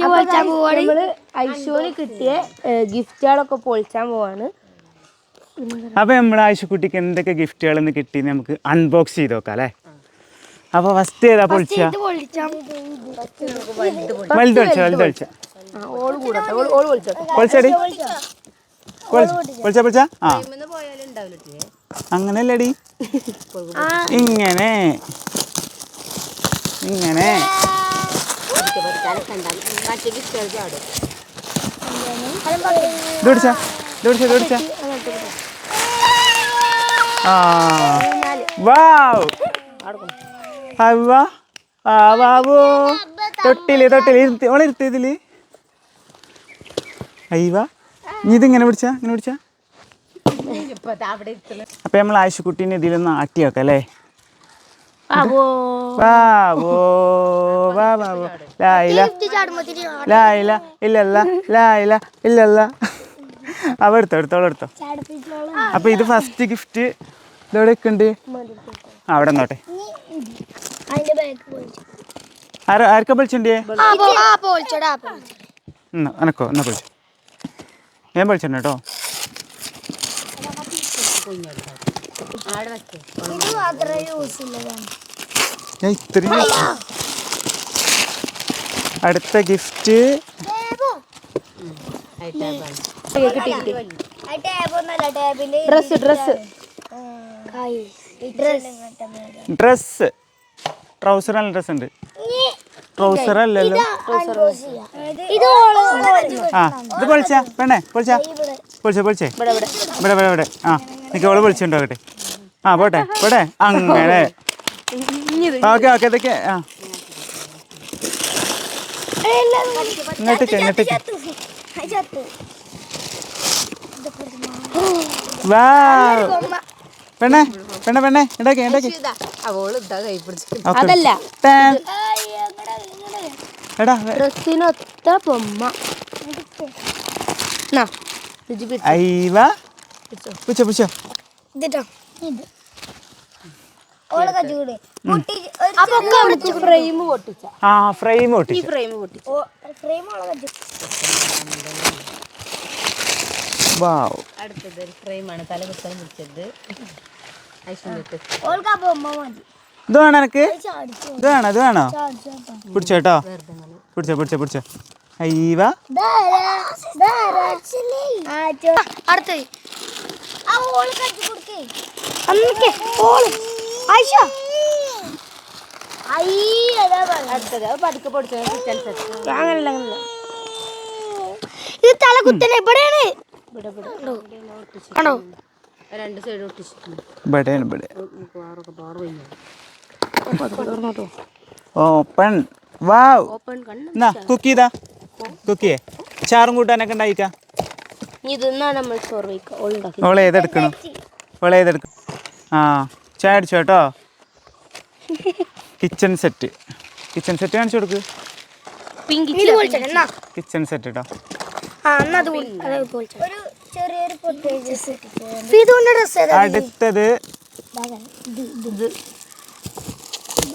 നമ്മൾ ഐശോന് കിട്ടിയ ഗിഫ്റ്റുകളൊക്കെ പൊളിച്ചാൻ പോവാണ്. അപ്പോൾ നമ്മൾ ആയിഷക്കുട്ടിക്ക് എന്തൊക്കെ ഗിഫ്റ്റുകൾ ഇന്ന് കിട്ടി നമുക്ക് അൺബോക്സ് ചെയ്ത് നോക്കാം അല്ലേ? അപ്പൊ ഫസ്റ്റ് ഏതാ പൊളിച്ച? വലുത് പൊളിച്ച വലുത് പൊളിച്ചോട്ടെ പൊളിച്ചടി പൊളിച്ച? പൊളിച്ച ആ. അങ്ങനെയല്ലടി ഇങ്ങനെ. ഇങ്ങനെ. ഇത് പിടിച്ച ഇത് പിടിച്ച ഇത് പിടിച്ച ആ. വാവ്. അവ ആ ബാബു തൊട്ടിൽ തൊട്ടിൽ ഇരുത്തി ഓളെ ഇരുത്തി ഇതിൽ അയ്യവാ നീ ഇതിങ്ങനെ പിടിച്ച ഇങ്ങനെ പിടിച്ച? അപ്പൊ നമ്മൾ ആശുക്കുട്ടീനെ ഇതിലൊന്ന് ആട്ടി വെക്കാം അല്ലേ? ബാബോ വാ ബാബോ ലായില ലായില ഇല്ലല്ല ലായില ഇല്ലല്ല. അവ എടുത്തോ എടുത്തോളൂ എടുത്തോ. അപ്പൊ ഇത് ഫസ്റ്റ് ഗിഫ്റ്റ് ഇതെവിടെ ഉണ്ട് അവിടെ നോട്ടെ ആർക്കാ വിളിച്ചിണ്ടേ എന്നാ എനക്കോ എന്നാ വിളിച്ചു ഞാൻ വിളിച്ചിട്ടുണ്ട് കേട്ടോ. ഇത് മാത്രമേ യൂസ് ഇല്ലതാണ് ഞാൻ ഇത്രയും അടുത്ത gift dress. Dress dress trouser നല്ല ഡ്രസ് ഉണ്ട്. ട്രൗസർ അല്ലല്ലോ. ഇത് ആ ഇത് പൊളിച്ചാ. പെണ്ണേ പൊളിച്ചാ പൊളിച്ചേ. പൊളിച്ചേ ഇവിടെ ഇവിടെ ഇവിടെ. ആ. നിനക്ക് അവളെ വിളിച്ചിട്ടുണ്ടോകട്ടെ ആ പോട്ടെ പോട്ടെ. അങ്ങനെ. ഓക്കെ ഓക്കെ ഇതൊക്കെ ആ. ഇങ്ങോട്ടേക്ക് ഇങ്ങോട്ടേക്ക് വാ പെണ്ണേ പെണ്ണേ പെണ്ണേ ഇണ്ടാക്കി ഇണ്ടാക്കി അതല്ല. എടാ ഡ്രസ്സിനൊത്ത പിടിച്ചോ പിടിച്ചോ. ഒക്കെ അവിടുത്തെ ഫ്രെയിം പൊട്ടിച്ച. ആ ഫ്രെയിം പൊട്ടി ഫ്രെയിം പൊട്ടിച്ച. വാവ്. അടുത്തത് ഒരു ഫ്രെയിമാണ് തല കുത്താൻ പിടിച്ചത് ഇത് വേണോ എനക്ക് ഇത് വേണോ ഇത് വേണോ? പിടിച്ചോ കേട്ടോ. പിടിച്ചോ പിടിച്ചോ പിടിച്ചോ. അയ്യവ. അടുത്തത്. അന്നൊക്കെ ഓൾ. ആയിഷ. അടുത്തത്. അത് പതുക്കെ പൊടിച്ചത് കിച്ചൺ സെറ്റ് അങ്ങനല്ല അങ്ങനല്ല. ഇത് തല കുത്തനെ. എവിടെയാണ് കണ്ടോ രണ്ട് സൈഡ് ഒട്ടിച്ചിട്ടുണ്ട്. ഇവിടെയാണ് ഇവിടെ. ഓപ്പൺ. വാവ് ഓപ്പൺ കുക്ക് ചെയ്താ കുക്ക് ചെയ്യേ ചാറും കൂട്ടാനൊക്കെ ഉണ്ടായിക്കാ നമ്മൾ ചോറ് വയ്ക്കുക? ഓളുണ്ടാക്കി ഓളെ ഏതെടുക്കണം? ഓളെ ഏതെടുക്കണം ആ ചായ അടിച്ചോ കേട്ടോ? കിച്ചൺ സെറ്റ് കിച്ചൺ സെറ്റ് കാണിച്ചു കൊടുക്ക്. കിച്ചൺ സെറ്റ് കേട്ടോ അടുത്തത്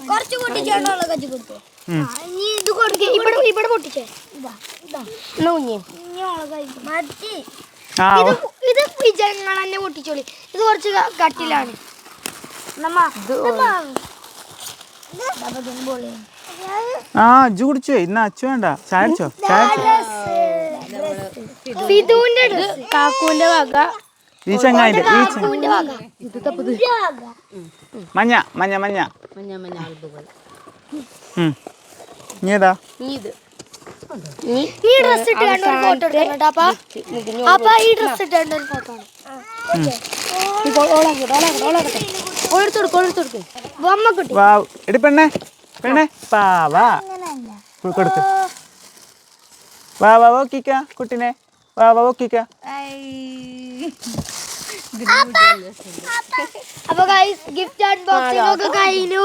കുറച്ച് കജ്ജി കൊടുത്തു നീ ഇത് കൊടുക്ക ഇവിടെ ഇവിടെ പൊട്ടിച്ചേ. ഇതാ ഇതാ. എന്നാ കുഞ്ഞേ? മതി ആ ഇത് വിജയങ്ങൾ തന്നെ പൊട്ടിച്ചോളി. ഇത് കുറച്ച് കട്ടിലാണ്. ആ അജു കുടിച്ചോ? ഇന്ന് അച്ഛ വേണ്ട. ചായച്ചോ അടിച്ചോ കാക്കൂന്റെ വക. ഈ ചങ്ങായിന്റെ ഈ മഞ്ഞ മഞ്ഞ മഞ്ഞ. മഞ്ഞ മഞ്ഞ ഇനി ഏതാ നീ ഇത് ഈ ഡ്രസ് ഇട്ട് കണ്ട ഒരു ഫോട്ടോ അപ്പ. അപ്പ ഈ ഡ്രസ് ഇട്ട് കണ്ട ഒരു ഫോട്ടോ പെണ്ണേ പെണ്ണേ. പാവാ വാ. വാ ഓക്കിക്ക കുട്ടിനെ. വാ വാ ഓക്കിക്ക. അപ്പൊ ഗൈസ് ഗിഫ്റ്റ് അൺബോക്സിംഗ് ഒക്കെ കഴിഞ്ഞു.